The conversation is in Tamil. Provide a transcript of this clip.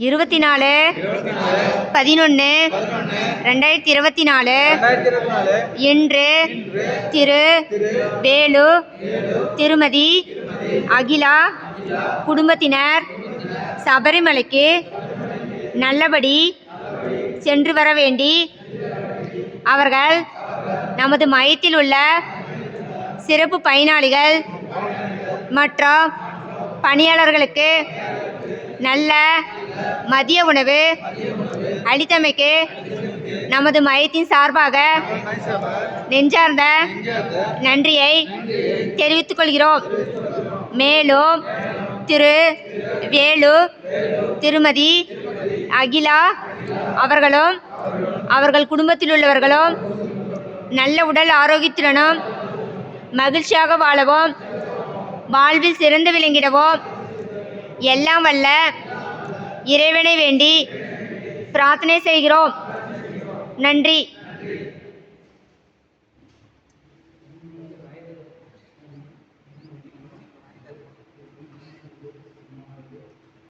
இருபத்தி நாலு பதினொன்று ரெண்டாயிரத்தி இருபத்தி நாலு இன்று திரு வேலு திருமதி அகிலா குடும்பத்தினர் சபரிமலைக்கு நல்லபடி சென்று வர வேண்டி அவர்கள் நமது மையத்தில் உள்ள சிறப்பு பயனாளிகள் மற்றும் பணியாளர்களுக்கு நல்ல மதிய உணவு அளித்தமைக்கு நமது மையத்தின் சார்பாக நெஞ்சார்ந்த நன்றியை தெரிவித்துக் கொள்கிறோம். மேலும் திரு வேலு திருமதி அகிலா அவர்களும் அவர்கள் குடும்பத்தில் உள்ளவர்களும் நல்ல உடல் ஆரோக்கியத்துடனும் மகிழ்ச்சியாக வாழவும் வாழ்வில் சிறந்து விளங்கிடவும் எல்லாம் வல்ல இறைவனை வேண்டி பிரார்த்தனை செய்கிறோம். நன்றி.